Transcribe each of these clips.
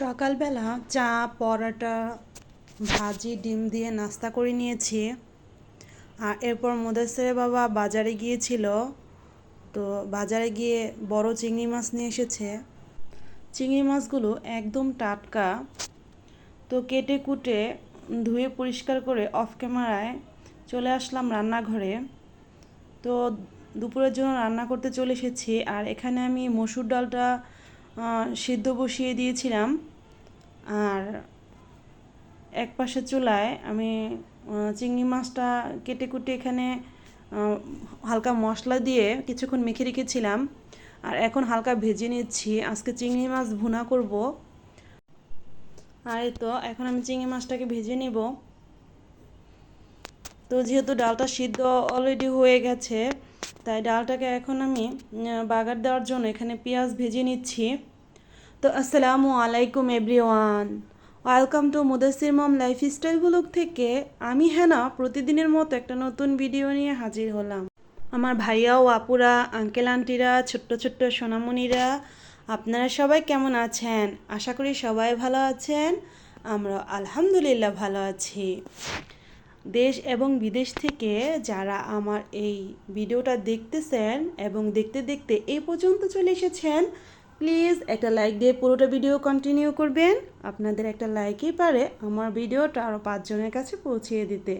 সকালবেলা চা, পরোটা, ভাজি, ডিম দিয়ে নাস্তা করে নিয়েছি। আর এরপর মুদাসের বাবা বাজারে গিয়েছিল। তো বাজারে গিয়ে বড় চিংড়ি মাছ নিয়ে এসেছে। চিংড়ি মাছগুলো একদম টাটকা। তো কেটে কুটে ধুয়ে পরিষ্কার করে অফ ক্যামেরায় চলে আসলাম রান্নাঘরে। তো দুপুরের জন্য রান্না করতে চলে এসেছি। আর এখানে আমি মসুর ডালটা সিদ্ধ বসিয়ে দিয়েছিলাম। আর এক পাশে চুলায় আমি চিংড়ি মাছটা কেটে কুটে এখানে হালকা মশলা দিয়ে কিছুক্ষণ মেখে রেখেছিলাম। আর এখন হালকা ভেজে নিচ্ছি। আজকে চিংড়ি মাছ ভুনা করব। আর এই তো, এখন আমি চিংড়ি মাছটাকে ভেজে নিব। তো যেহেতু ডালটা সিদ্ধ অলরেডি হয়ে গেছে, তাই ডালটাকে এখন আমি বাগার দেওয়ার জন্য এখানে পেঁয়াজ ভেজে নিচ্ছি। তো আসসালামু আলাইকুম, everyone. Welcome to Mudasir mom lifestyle blog থেকে আমি হেনা, প্রতিদিনের মতো একটা নতুন ভিডিও নিয়ে হাজির হলাম। আমার ভাইয়া ও আপুরা, আঙ্কেল, আন্টিরা, ছোট্ট ছোট্ট সোনামণিরা, আপনারা সবাই কেমন আছেন? আশা করি সবাই ভালো আছেন আমরা আলহামদুলিল্লাহ ভালো আছি। দেশ এবং বিদেশ থেকে যারা আমার এই ভিডিওটা দেখতেছেন এবং দেখতে দেখতে এই পর্যন্ত চলে এসেছেন প্লিজ একটা লাইক দিয়ে পুরোটা ভিডিও কন্টিনিউ করবেন। আপনাদের একটা লাইকই পারে আমার ভিডিওটা আরও পাঁচজনের কাছে পৌঁছিয়ে দিতে।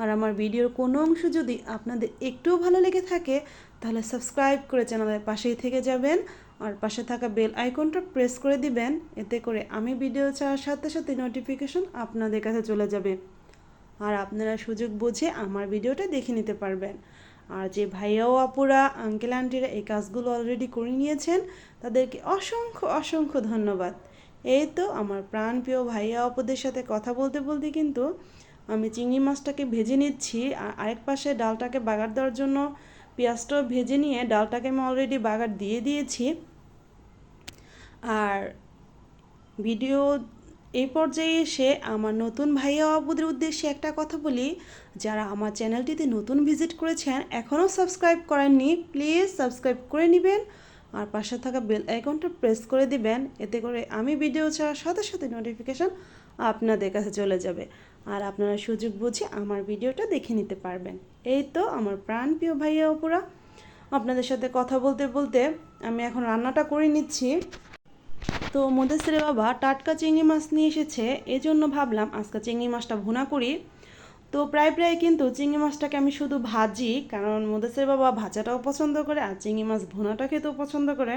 আর আমার ভিডিওর কোনো অংশ যদি আপনাদের একটুও ভালো লেগে থাকে, তাহলে সাবস্ক্রাইব করে চ্যানেলের পাশেই থেকে যাবেন। আর পাশে থাকা বেল আইকনটা প্রেস করে দিবেন, এতে করে আমি ভিডিও ছাড়ার সাথে সাথে নোটিফিকেশন আপনাদের কাছে চলে যাবে। আর আপনারা সুযোগ বুঝে আমার ভিডিওটা দেখে নিতে পারবেন। আর যে ভাইয়া ও আপুরা আঙ্কেল আন্টিরা এই কাজগুলো অলরেডি করে নিয়েছেন, তাদেরকে অসংখ্য অসংখ্য ধন্যবাদ। এই তো আমার প্রাণপ্রিয় ভাইয়া অপুদের সাথে কথা বলতে বলতে কিন্তু আমি চিংড়ি মাছটাকে ভেজে নিচ্ছি, আর আরেক পাশে ডালটাকে বাগার দেওয়ার জন্য পেঁয়াজটাও ভেজে নিয়ে ডালটাকে আমি অলরেডি বাগার দিয়ে দিয়েছি। আর ভিডিও এই পর্যায়ে এসে আমার নতুন ভাইয়া আবুদের উদ্দেশ্যে একটা কথা বলি। যারা আমার চ্যানেলটিতে নতুন ভিজিট করেছেন, এখনও সাবস্ক্রাইব করেননি, প্লিজ সাবস্ক্রাইব করে নেবেন। আর পাশে থাকা বেল আইকনটা প্রেস করে দিবেন, এতে করে আমি ভিডিও ছাড়ার সাথে সাথে নোটিফিকেশান আপনাদের কাছে চলে যাবে। আর আপনারা সুযোগ বুঝে আমার ভিডিওটা দেখে নিতে পারবেন। এই তো আমার প্রাণ প্রিয় ভাইয়া অপুরা আপনাদের সাথে কথা বলতে বলতে আমি এখন রান্নাটা করে নিচ্ছি। তো মুদেসিরে বাবা টাটকা চিংড়ি মাছ নিয়ে এসেছে এই জন্য ভাবলাম আজকে চিংড়ি মাছটা ভুনা করি। তো প্রায় প্রায় কিন্তু চিংড়ি মাছটাকে আমি শুধু ভাজি, কারণ মুদেসির বাবা ভাজাটাও পছন্দ করে আর চিংড়ি মাছ ভুনাটা খেতেও পছন্দ করে।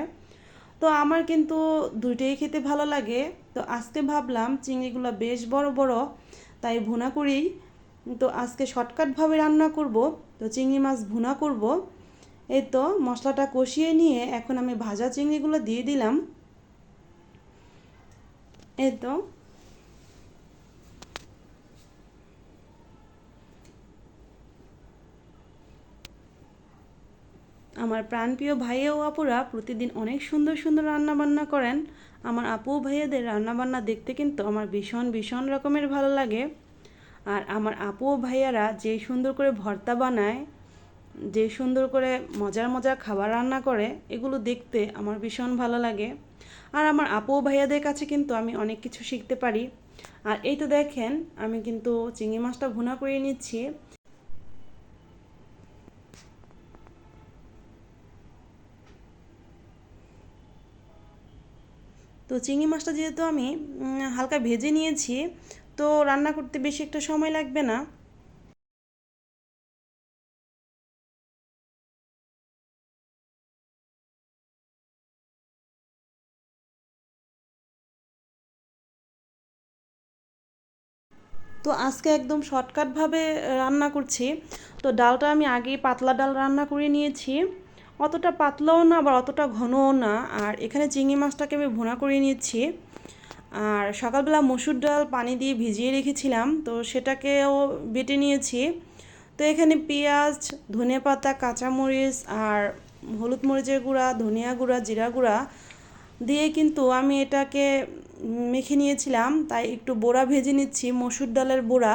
তো আমার কিন্তু দুইটাই খেতে ভালো লাগে। তো আজকে ভাবলাম চিংড়িগুলো বেশ বড় বড়, তাই ভুনা করি। তো আজকে শর্টকাটভাবে রান্না করব, তো চিংড়ি মাছ ভুনা করব। এই তো মশলাটা কষিয়ে নিয়ে এখন আমি ভাজা চিংড়িগুলো দিয়ে দিলাম। এই তো আমার প্রাণপ্রিয় ভাইয়া ও আপুরা প্রতিদিন অনেক সুন্দর সুন্দর রান্না বান্না করেন। আমার আপু ভাইয়াদের রান্নাবান্না দেখতে কিন্তু আমার ভীষণ ভীষণ রকমের ভালো লাগে। আর আমার আপু ও ভাইয়ারা যে সুন্দর করে ভর্তা বানায়, যে সুন্দর করে মজার মজার খাবার রান্না করে, এগুলো দেখতে আমার ভীষণ ভালো লাগে। আর আমার আপু ভাইয়াদের কাছে কিন্তু আমি অনেক কিছু শিখতে পারি। আর এই তো দেখেন, আমি কিন্তু চিংড়ি মাছটা ভুনা করে নিচ্ছি। তো চিংড়ি মাছটা যেহেতু আমি হালকা ভেজে নিয়েছি, তো রান্না করতে বেশি একটা সময় লাগবে না। তো আজকে একদম শর্টকাটভাবে রান্না করছি। তো ডালটা আমি আগেই পাতলা ডাল রান্না করে নিয়েছি। অতটা পাতলাও না, আবার অতটা ঘনও না। আর এখানে চিংড়ি মাছটাকে আমি ভুনা করে নিচ্ছি আর সকালবেলা মসুর ডাল পানি দিয়ে ভিজিয়ে রেখেছিলাম, তো সেটাকেও বেটে নিয়েছি। তো এখানে পেঁয়াজ, ধনে পাতা, কাঁচামরিচ আর হলুদ মরিচের গুঁড়া, ধনিয়া গুঁড়া, জিরা গুঁড়া দিয়ে কিন্তু আমি এটাকে মেখে নিয়েছিলাম, তাই একটু বোড়া ভেজে নিচ্ছি, মসুর ডালের বোড়া।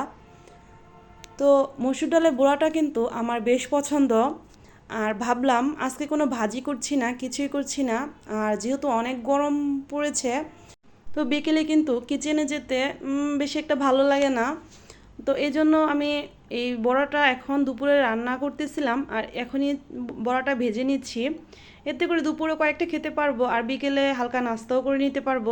তো মসুর ডালের বোড়াটা কিন্তু আমার বেশ পছন্দ, আর ভাবলাম আজকে কোনো ভাজি করছি না, কিছুই করছি না, আর যেহেতু অনেক গরম পড়েছে, তো বিকেলে কিন্তু কিচেনে যেতে বেশি একটা ভালো লাগে না। তো এই জন্য আমি এই বড়াটা এখন দুপুরে রান্না করতেছিলাম, আর এখনই বড়াটা ভেজে নিচ্ছি। এতে করে দুপুরে কয়েকটা খেতে পারব, আর বিকেলে হালকা নাস্তাও করে নিতে পারব।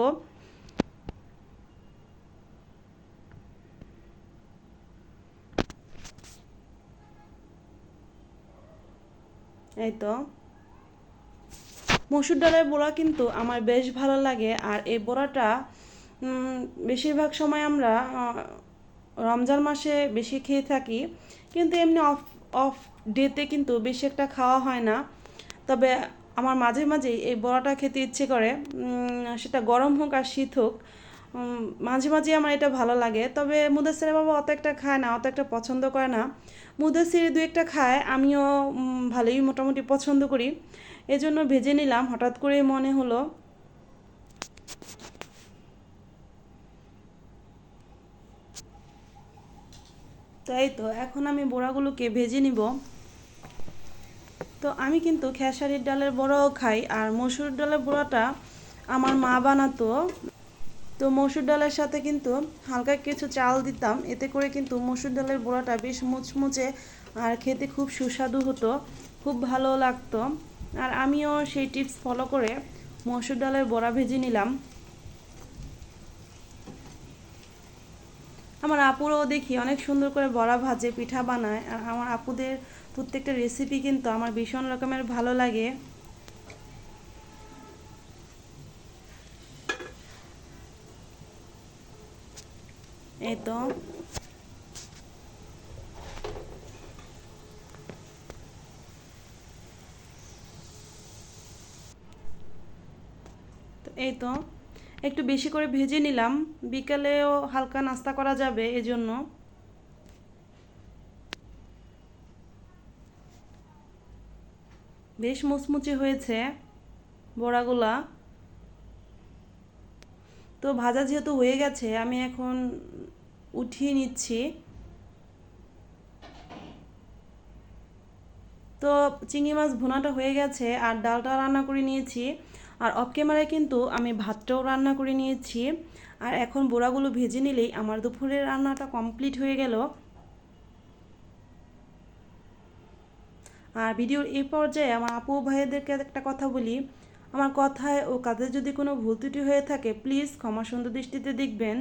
এই তো মসুর ডালের বড়া কিন্তু আমার বেশ ভালো লাগে আর এই বড়াটা বেশিরভাগ সময় আমরা রমজান মাসে বেশি খেয়ে থাকি। কিন্তু এমনি অফ অফ ডেতে কিন্তু বেশি একটা খাওয়া হয় না। তবে আমার মাঝে মাঝে এই বড়াটা খেতে ইচ্ছে করে। সেটা গরম হোক আর শীত হোক। মাঝে মাঝে আমার এটা ভালো লাগে। তবে মুদাসির বাবা অত একটা খায় না, অত একটা পছন্দ করে না। মুদাসির দু একটা খায়, আমিও ভালোই মোটামুটি পছন্দ করি। এজন্য ভেজে নিলাম, হঠাৎ করে মনে হলো। তাই তো, এখন আমি বড়াগুলোকে ভেজে নিব। তো আমি কিন্তু খেসারির ডালের বড়াও খাই, আর মসুর ডালের বড়াটা আমার মা বানাতো। তো মসুর ডালের সাথে কিন্তু হালকা কিছু চাল দিতাম। এতে করে কিন্তু মসুর ডালের বড়াটা বেশ মুচমুচে আর খেতে খুব সুস্বাদু হতো, খুব ভালো লাগতো। আর আমিও সেই টিপস ফলো করে মসুর ডালের বড়া ভেজে নিলাম। আমার আপুরও দেখি অনেক সুন্দর করে বড়া ভাজে, পিঠা বানায়। আর আমার আপুদের প্রত্যেকটা রেসিপি কিন্তু আমার ভীষণ রকমের ভালো লাগে। এই তো এই তো একটু বেশি করে ভেজে নিলাম। বিকালেও হালকা নাস্তা করা যাবে এজন্য। বেশ মুচমুচে হয়েছে বড়াগুলা। তো ভাজা যেহেতু হয়ে গেছে, আমি এখন উঠিয়ে নিচ্ছি। তো চিংড়ি মাছ ভুনাটা হয়ে গেছে, আর ডালটা রান্না করে নিয়েছি। আর অফ ক্যামেরায় কিন্তু আমি ভাতটাও রান্না করে নিয়েছি। আর এখন বোড়াগুলো ভেজে নিলেই আমার দুপুরের রান্নাটা কমপ্লিট হয়ে গেল। আর ভিডিওর এই পর্যায়ে আমার আপু ভাইদেরকে একটা কথা বলি আমার কথায় ও কাজে যদি কোনো ভুল ত্রুটি হয়ে থাকে প্লিজ ক্ষমা সুন্দর দৃষ্টিতে দেখবেন।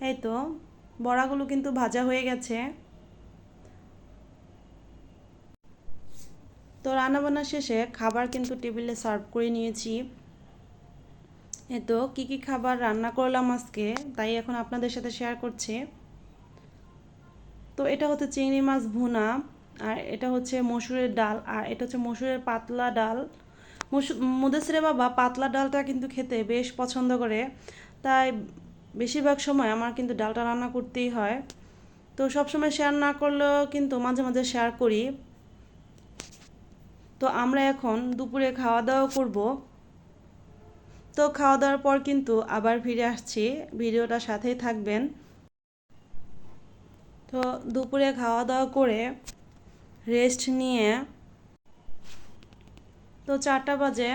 এই তো, বড়াগুলো কিন্তু ভাজা হয়ে গেছে। তো রান্নাবান্না শেষে খাবার কিন্তু টেবিলে সার্ভ করে নিয়েছি। এই তো, কী কী খাবার রান্না করলাম আজকে, তাই এখন আপনাদের সাথে শেয়ার করছি। তো এটা হচ্ছে চিংড়ি মাছ ভুনা। আর এটা হচ্ছে মসুরের ডাল, আর এটা হচ্ছে মসুরের পাতলা ডাল। মুদেসরে বাবা পাতলা ডালটা কিন্তু খেতে বেশ পছন্দ করে। তাই বেশিরভাগ সময় আমার কিন্তু ডালটা রান্না করতেই হয়। তো সবসময় শেয়ার না করলেও কিন্তু মাঝে মাঝে শেয়ার করি। তো আমরা এখন দুপুরে খাওয়া দাওয়া করব। তো খাওয়া দাওয়ার পর কিন্তু আবার ফিরে আসছি। ভিডিওটা সাথেই থাকবেন। তো দুপুরে খাওয়া দাওয়া করে রেস্ট নিয়ে তো চারটা বাজে।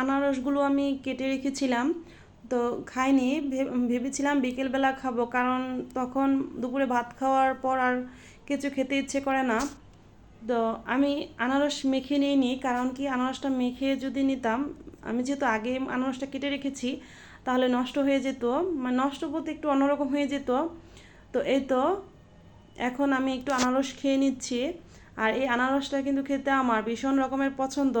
আনারসগুলো আমি কেটে রেখেছিলাম। তো খাইনি ভেবেছিলাম বিকেলবেলা খাব, কারণ তখন দুপুরে ভাত খাওয়ার পর আর কিছু খেতে ইচ্ছে করে না। তো আমি আনারস মেখে নিইনি, কারণ কি আনারসটা মেখে যদি নিতাম, আমি যেহেতু আগে আনারসটা কেটে রেখেছি, তাহলে নষ্ট হয়ে যেত। মানে নষ্ট বলতে একটু অন্যরকম হয়ে যেত। তো এই তো, এখন আমি একটু আনারস খেয়ে নিচ্ছি। আর এই আনারসটা কিন্তু খেতে আমার ভীষণ রকমের পছন্দ।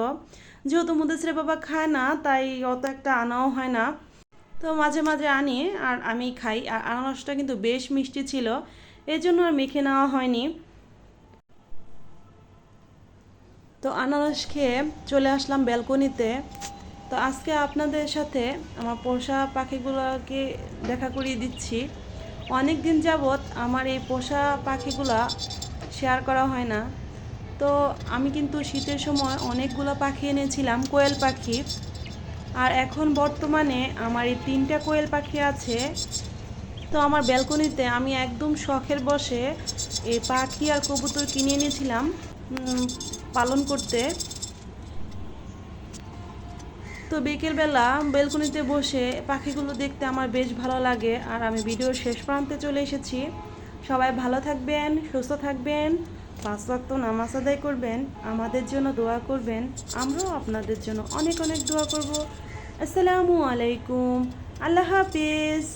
যেহেতু মুদেশরে বাবা খায় না, তাই অত একটা আনাও হয় না। তো মাঝে মাঝে আনি আর আমি খাই। আর আনারসটা কিন্তু বেশ মিষ্টি ছিল এই জন্য আর মেখে নেওয়া হয়নি। তো আনারস খেয়ে চলে আসলাম ব্যালকনিতে। তো আজকে আপনাদের সাথে আমার পোষা পাখিগুলোকে দেখা করিয়ে দিচ্ছি। অনেক দিন যাবৎ আমার এই পোষা পাখিগুলা শেয়ার করা হয় না। তো আমি কিন্তু শীতের সময় অনেকগুলো পাখি এনেছিলাম, কোয়েল পাখি। আর এখন বর্তমানে আমার এই তিনটা কোয়েল পাখি আছে। তো আমার ব্যালকনিতে আমি একদম শখের বসে এই পাখি আর কবুতর কিনে এনেছিলাম পালন করতে। তো বিকেলবেলা বেলকনিতে বসে পাখিগুলো দেখতে আমার বেশ ভালো লাগে আর আমি ভিডিওর শেষ প্রান্তে চলে এসেছি। সবাই ভালো থাকবেন, সুস্থ থাকবেন। পাঁচ ওয়াক্ত নামাজ আদায় করবেন, আমাদের জন্য দোয়া করবেন। আমরাও আপনাদের জন্য অনেক অনেক দোয়া করব। আসসালামু আলাইকুম। আল্লাহ হাফিজ।